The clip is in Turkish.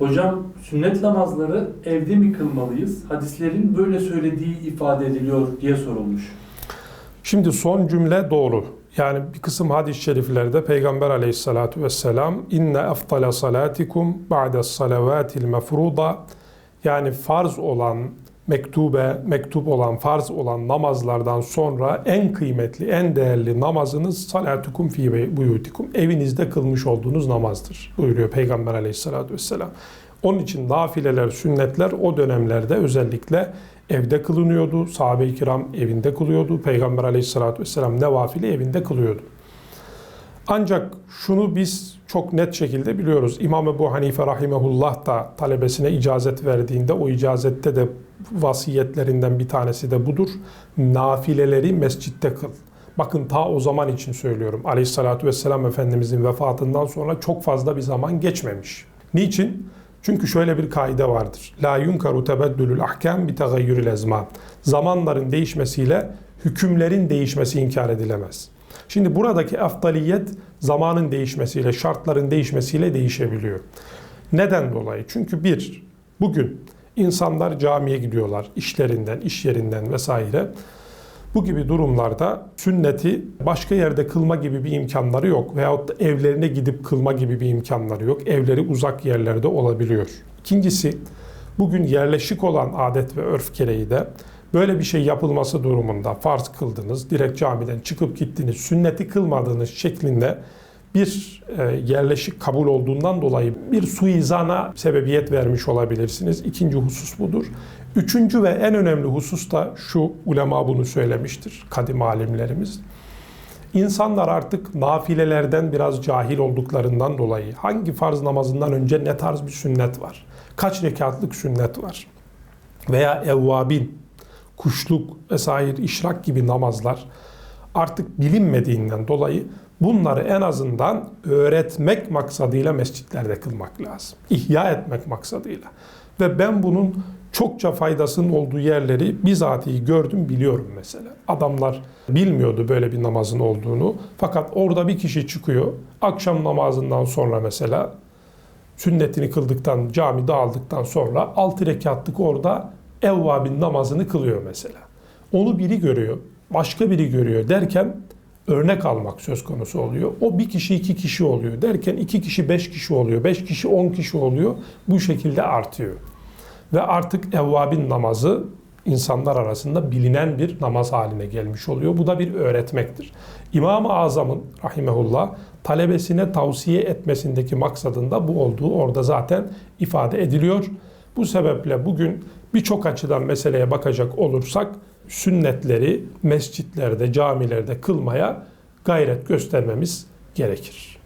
Hocam sünnet namazları evde mi kılmalıyız? Hadislerin böyle söylediği ifade ediliyor diye sorulmuş. Şimdi son cümle doğru. Yani bir kısım hadis-i şeriflerde Peygamber aleyhissalatu vesselam inne eftale salatikum ba'de salavatil mefruda yani farz olan mektube, mektup olan, farz olan namazlardan sonra en kıymetli, en değerli namazınız salatukum fi buyutikum. Evinizde kılmış olduğunuz namazdır buyuruyor Peygamber aleyhissalatu vesselam. Onun için nafileler, sünnetler o dönemlerde özellikle evde kılınıyordu. Sahabe-i kiram evinde kılıyordu. Peygamber aleyhissalatü vesselam nevafili evinde kılıyordu. Ancak şunu biz çok net şekilde biliyoruz. İmam Ebu Hanife rahimehullah da talebesine icazet verdiğinde o icazette de vasiyetlerinden bir tanesi de budur. Nafileleri mescitte kıl. Bakın ta o zaman için söylüyorum. Aleyhissalatü vesselam Efendimizin vefatından sonra çok fazla bir zaman geçmemiş. Niçin? Çünkü şöyle bir kaide vardır. La yunkaru tebeddülül ahkam bi tegayyüril ezman. Zamanların değişmesiyle hükümlerin değişmesi inkar edilemez. Şimdi buradaki eftaliyet zamanın değişmesiyle, şartların değişmesiyle değişebiliyor. Neden dolayı? Çünkü bir, bugün insanlar camiye gidiyorlar işlerinden, iş yerinden vesaire. Bu gibi durumlarda sünneti başka yerde kılma gibi bir imkanları yok. Veyahut da evlerine gidip kılma gibi bir imkanları yok. Evleri uzak yerlerde olabiliyor. İkincisi bugün yerleşik olan adet ve örf gereği de böyle bir şey yapılması durumunda farz kıldınız, direkt camiden çıkıp gittiniz, sünneti kılmadığınız şeklinde bir e, yerleşik kabul olduğundan dolayı bir suizana sebebiyet vermiş olabilirsiniz. İkinci husus budur. Üçüncü ve en önemli husus da şu, ulema bunu söylemiştir, kadim alimlerimiz. İnsanlar artık nafilelerden biraz cahil olduklarından dolayı hangi farz namazından önce ne tarz bir sünnet var? Kaç rekatlık sünnet var? Veya evvabin, kuşluk vesaire işrak gibi namazlar artık bilinmediğinden dolayı bunları en azından öğretmek maksadıyla mescitlerde kılmak lazım. İhya etmek maksadıyla. Ve ben bunun çokça faydasının olduğu yerleri bizatihi gördüm biliyorum mesela. Adamlar bilmiyordu böyle bir namazın olduğunu. Fakat orada bir kişi çıkıyor. Akşam namazından sonra mesela sünnetini kıldıktan, cami dağıldıktan sonra 6 rekatlık orada evvabin namazını kılıyor mesela. Onu biri görüyor, başka biri görüyor derken örnek almak söz konusu oluyor. O bir kişi iki kişi oluyor derken iki kişi beş kişi oluyor, beş kişi on kişi oluyor. Bu şekilde artıyor. Ve artık evvabin namazı insanlar arasında bilinen bir namaz haline gelmiş oluyor. Bu da bir öğretmektir. İmam-ı Azam'ın rahimehullah talebesine tavsiye etmesindeki maksadında bu olduğu orada zaten ifade ediliyor. Bu sebeple bugün birçok açıdan meseleye bakacak olursak sünnetleri mescitlerde, camilerde kılmaya gayret göstermemiz gerekir.